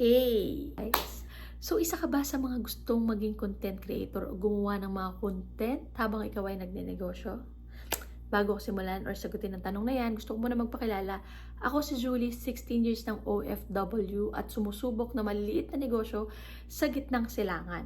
A. So, isa ka ba sa mga gustong maging content creator o gumawa ng mga content habang ikaw ay nagnenegosyo? Bago ko simulan or sagutin ang tanong na yan, gusto ko muna magpakilala. Ako si Julie, 16 years ng OFW at sumusubok na maliliit na negosyo sa gitnang silangan.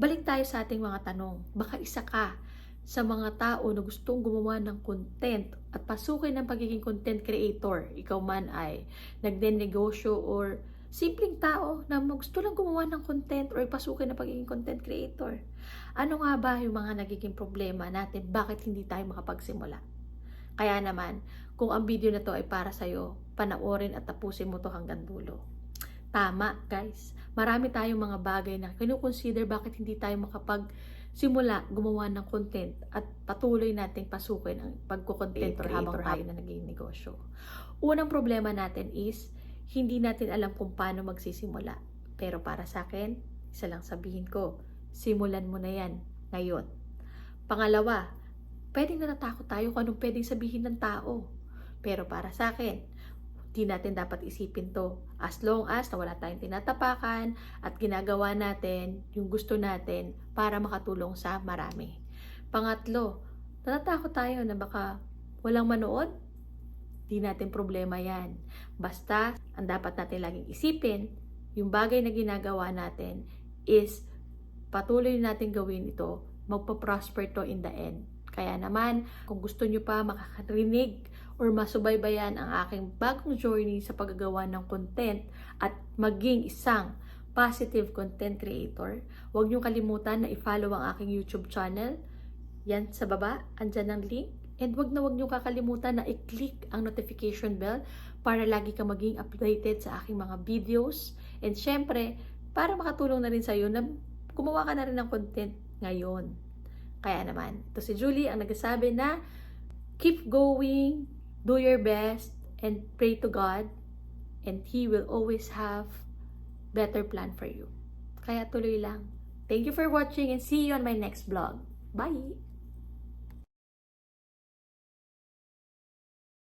Balik tayo sa ating mga tanong. Baka isa ka sa mga tao na gustong gumawa ng content at pasukin ng pagiging content creator. Ikaw man ay nagden-negosyo or simpleng tao na gusto lang gumawa ng content or pasukin ng pagiging content creator. Ano nga ba yung mga nagiging problema natin? Bakit hindi tayo makapagsimula? Kaya naman, kung ang video na to ay para sa'yo, panoorin at tapusin mo to hanggang dulo. Tama, guys. Marami tayong mga bagay na kinukonsider bakit hindi tayo makapagsimula gumawa ng content at patuloy nating pasukin ang pagkukontent or habang tayo na naging negosyo. Unang problema natin is hindi natin alam kung paano magsisimula. Pero para sa akin, isa lang sabihin ko, simulan mo na yan ngayon. Pangalawa, pwedeng natatakot tayo kung anong pwedeng sabihin ng tao. Pero para sa akin, di natin dapat isipin to. As long as na wala tayong tinatapakan at ginagawa natin yung gusto natin para makatulong sa marami. Pangatlo, natatakot tayo na baka walang manood? Di natin problema yan. Basta, ang dapat natin laging isipin, yung bagay na ginagawa natin is patuloy natin gawin ito, magpa-prosper to in the end. Kaya naman, kung gusto nyo pa makakarinig or masubaybayan ang aking bagong journey sa paggagawa ng content at maging isang positive content creator, huwag nyo kalimutan na i-follow ang aking YouTube channel. Yan sa baba, andyan ang link. And wag na wag nyo kakalimutan na i-click ang notification bell para lagi ka maging updated sa aking mga videos. And syempre, para makatulong na rin sa'yo na gumawa ka na rin ng content ngayon. Kaya naman, ito si Julie ang nagsasabi na keep going, do your best, and pray to God, and He will always have better plan for you. Kaya tuloy lang. Thank you for watching and see you on my next vlog. Bye!